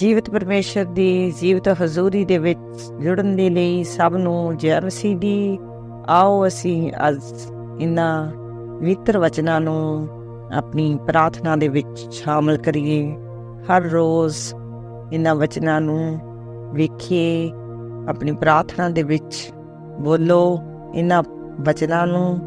ਜੀਵਤ ਪਰਮੇਸ਼ਰ ਦੀ, ਜੀਵਤ ਹਜ਼ੂਰੀ ਦੇ ਵਿੱਚ ਜੁੜਨ ਦੇ ਲਈ ਸਭ ਨੂੰ ਜੈ ਮਸੀਹ ਦੀ ਆਓ ਅਸੀਂ ਅੱਜ ਇਹਨਾਂ ਪਵਿੱਤਰ ਵਚਨਾਂ ਨੂੰ ਆਪਣੀ ਪ੍ਰਾਰਥਨਾ ਦੇ ਵਿੱਚ ਸ਼ਾਮਲ ਕਰੀਏ। ਹਰ ਰੋਜ਼ ਇਹਨਾਂ ਵਚਨਾਂ ਨੂੰ ਵੇਖੀਏ, ਆਪਣੀ ਪ੍ਰਾਰਥਨਾ ਦੇ ਵਿੱਚ ਬੋਲੋ ਇਹਨਾਂ ਵਚਨਾਂ ਨੂੰ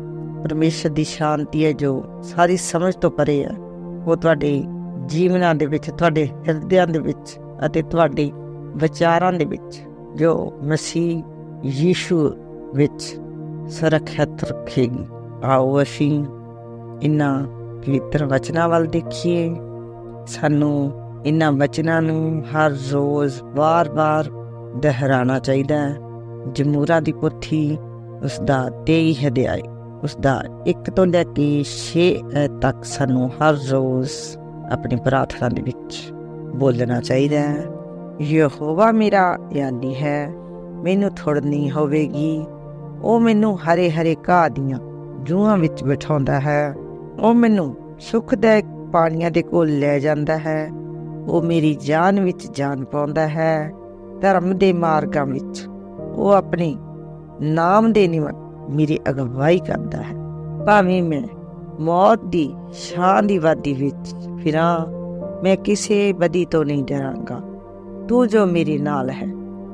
ਪਰਮੇਸ਼ਰ ਦੀ ਸ਼ਾਂਤੀ ਹੈ ਜੋ ਸਾਰੀ ਸਮਝ ਤੋਂ ਪਰੇ ਹੈ। ਉਹ ਤੁਹਾਡੇ ਜੀਵਨਾਂ ਦੇ ਵਿੱਚ, ਤੁਹਾਡੇ ਹਿਰਦਿਆਂ ਦੇ ਵਿੱਚ ਅਤੇ ਤੁਹਾਡੇ ਵਿਚਾਰਾਂ ਦੇ ਵਿੱਚ ਜੋ ਮਸੀਹ ਯੀਸ਼ੂ ਵਿੱਚ ਸੁਰੱਖਿਅਤ ਰੱਖੇਗੀ। ਆਓ ਅਸੀਂ ਇਨਾਂ ਪਵਿੱਤਰ ਵਚਨਾਂ ਵੱਲ ਦੇਖੀਏ। ਸਾਨੂੰ ਇਨਾਂ ਵਚਨਾਂ ਨੂੰ ਹਰ ਰੋਜ਼ ਵਾਰ-ਵਾਰ ਦੁਹਰਾਉਣਾ ਚਾਹੀਦਾ ਹੈ। ਜਮੂਰਾ ਦੀ ਪੋਥੀ ਉਸ ਦਾ 23 ਹਦਿਆਏ ਉਸ ਦਾ 1 ਤੋਂ ਲੈ ਕੇ 6 ਤੱਕ ਸਾਨੂੰ ਹਰ ਰੋਜ਼ ਆਪਣੀ ਪ੍ਰਾਰਥਨਾ ਦੇ ਵਿੱਚ ਬੋਲਣਾ ਚਾਹੀਦਾ ਹੈ, ਯਹੋਵਾ ਮੇਰਾ ਯਾਨੀ ਹੈ, ਮੈਨੂੰ ਥੋੜ ਹੋਵੇਗੀ। ਉਹ ਮੈਨੂੰ ਹਰੇ ਹਰੇ ਘਾਹ ਦੀਆਂ ਜੂਹਾਂ ਵਿੱਚ ਬਿਠਾਉਂਦਾ ਹੈ। ਉਹ ਮੈਨੂੰ ਸੁਖਦਾਇਕ ਪਾਣੀਆਂ ਦੇ ਕੋਲ ਲੈ ਜਾਂਦਾ ਹੈ। ਉਹ ਮੇਰੀ ਜਾਨ ਵਿੱਚ ਜਾਨ ਪਾਉਂਦਾ ਹੈ। ਧਰਮ ਦੇ ਮਾਰਗਾਂ ਵਿੱਚ ਉਹ ਆਪਣੇ ਨਾਮ ਦੇ ਨਿਮਤ ਮੇਰੀ ਅਗਵਾਈ ਕਰਦਾ ਹੈ। ਭਾਵੇਂ ਮੈਂ ਮੌਤ ਦੀ ਛਾਂ ਦੀ ਵਾਦੀ ਵਿੱਚ ਫਿਰਾਂ। ਮੈਂ ਕਿਸੇ ਬਦੀ ਤੋਂ ਨਹੀਂ ਡਰਾਂਗਾ। ਤੂੰ ਜੋ ਮੇਰੇ ਨਾਲ ਹੈ,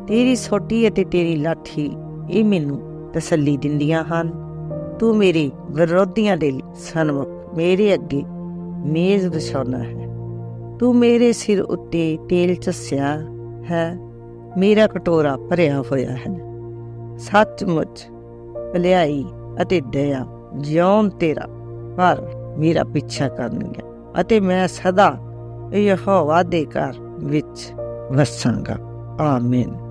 ਤੇਰੀ ਸੋਟੀ ਅਤੇ ਤੇਰੀ ਲਾਠੀ, ਇਹ ਮੈਨੂੰ ਤਸੱਲੀ ਦਿੰਦੀਆਂ ਹਨ। ਤੂੰ ਮੇਰੇ ਵਿਰੋਧੀਆਂ ਦੇ ਸਨਮੁਖ, ਮੇਰੇ ਅੱਗੇ ਮੇਜ਼ ਵਿਛਾਉਣਾ ਹੈ। ਤੂੰ ਮੇਰੇ ਸਿਰ ਉੱਤੇ ਤੇਲ ਚਸਿਆ ਹੈ, ਮੇਰਾ ਕਟੋਰਾ ਭਰਿਆ ਹੋਇਆ ਹੈ। ਸੱਚਮੁੱਚ ਭਲਾਈ ਅਤੇ ਦਇਆ ਜਿਉਂ ਤੇਰਾ ਪਰ ਮੇਰਾ ਪਿੱਛਾ ਕਰਨਗੇ ਅਤੇ ਮੈਂ ਸਦਾ ਯਹੋਵਾ ਦੇ ਘਰ ਵਿੱਚ ਵਸਾਂਗਾ ਆਮੀਨ।